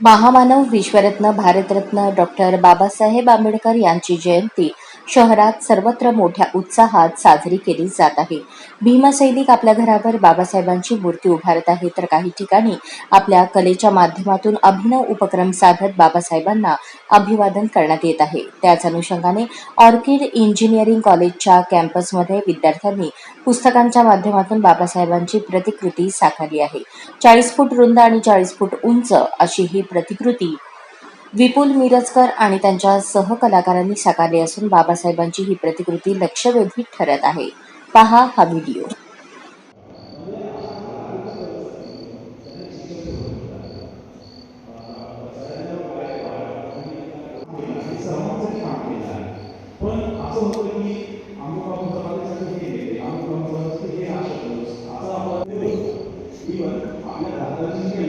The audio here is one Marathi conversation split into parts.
महामानव विश्वरत्न भारतरत्न डॉक्टर बाबासाहेब आंबेडकर यांची जयंती शहरात सर्वत्र मोठ्या उत्साहात साजरी केली जात आहे. भीमसैनिक आपल्या घरावर बाबासाहेबांची मूर्ती उभारत आहे तर काही ठिकाणी आपल्या कलेच्या माध्यमातून अभिनव उपक्रम साधत बाबासाहेबांना अभिवादन करण्यात येत आहे. त्याच अनुषंगाने ऑर्किड इंजिनिअरिंग कॉलेजच्या कॅम्पसमध्ये विद्यार्थ्यांनी पुस्तकांच्या माध्यमातून बाबासाहेबांची प्रतिकृती साकारली आहे. चाळीस फूट रुंद आणि चाळीस फूट उंच अशी ही प्रतिकृती विपुल मिरजकर आणि त्यांच्या सहकलाकारांनी साकारली असून बाबासाहेबांची ही प्रतिकृती लक्षवेधी ठरत आहे. पहा हा व्हिडिओ.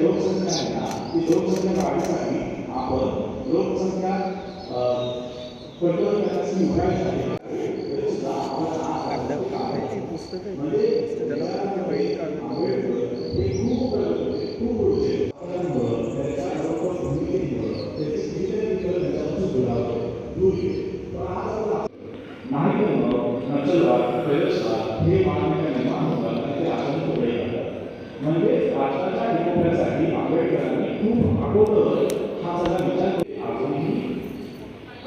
लोकसंख्या आहे ना ती लोकसंख्या वाढीसाठी आपण लोकसंख्या कंट्रोल करण्यासाठी उपाय झाले. म्हणजे खूप खूप हे मानवी म्हणजे राष्ट्राच्या विकासासाठी आंबेडकरांनी खूप अगोदर हा सगळा विचार केला. अजूनही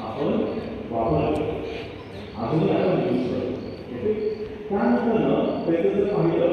आपण वापरतो अजूनही आपण यूज करतो. ओके त्यानंतर त्याचं जर पाहिलं.